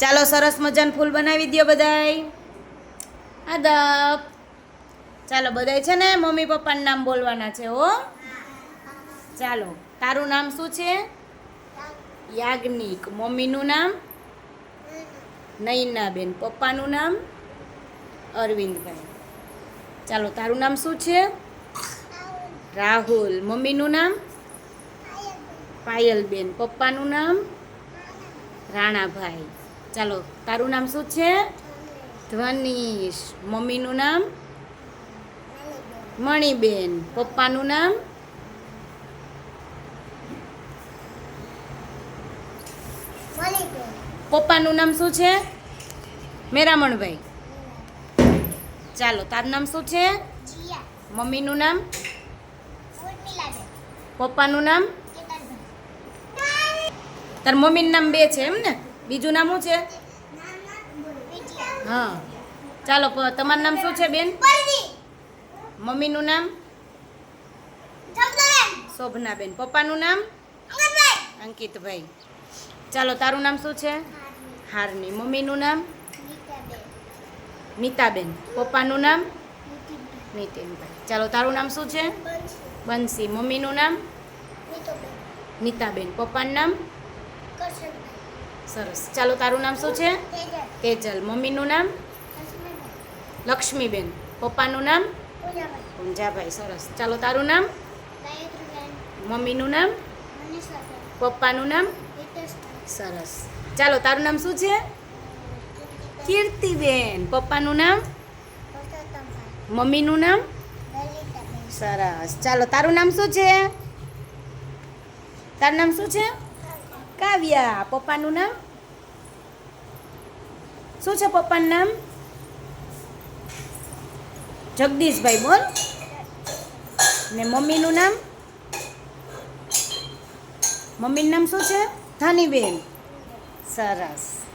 ચાલો સરસ મજાનું ફૂલ બનાવી દો બધાય. આદબ. ચાલો બધાય છે ને મમ્મી પપ્પાનું નામ બોલવાના છે હો. ચાલો તારું નામ શું છે? યાજ્ઞિક. મમ્મીનું નામ? નૈનાબેન. પપ્પાનું નામ? અરવિંદભાઈ ચાલો તારું નામ શું છે? રાહુલ. મમ્મીનું નામ? પાયલબેન. પપ્પાનું નામ? રાણાભાઈ. ચાલો, તારું નામ શું છે? ધ્વનિશ. મમ્મીનું નામ? મણિબેન. પપ્પાનું નામ? પપ્પાનું નામ શું છે? મેરામણભાઈ. ચાલો, તારું નામ શું છે? મમ્મીનું નામ? પપ્પાનું નામ? તાર મમ્મીનું નામ બે છે એમ ને? બીજું નામ શું છે? હા. ચાલો તમારું નામ શું છે બેન? મમ્મીનું નામ? શોભનાબેન. પપ્પાનું નામ? અંકિતભાઈ. ચાલો તારું નામ શું છે? હારની. મમ્મીનું નામ? નીતાબેન. પપ્પાનું નામ? નીતિનભાઈ. ચાલો તારું નામ શું છે? બંસી મમ્મીનું નામ? નીતાબેન. પપ્પાનું નામ? સરસ. ચાલો, તારું નામ શું છે? તેજલ. મમ્મીનું નામ? લક્ષ્મીબેન. પપ્પાનું નામ? પૂંજાભાઈ. સરસ. ચાલો, તારું નામ? મમ્મીનું નામ? પપ્પાનું નામ? સરસ. ચાલો, તારું નામ શું છે? કીર્તિબેન. પપ્પાનું નામ? મમ્મીનું નામ? સરસ. ચાલો, તારું નામ શું છે? તારું નામ શું છે? કાવ્યા, પપ્પાનું નામ? શું છે પપ્પાનું નામ? જગદીશભાઈ, બોલ. ને મમ્મીનું નામ? મમ્મીનું નામ શું છે? ધાનીબેન. સરસ.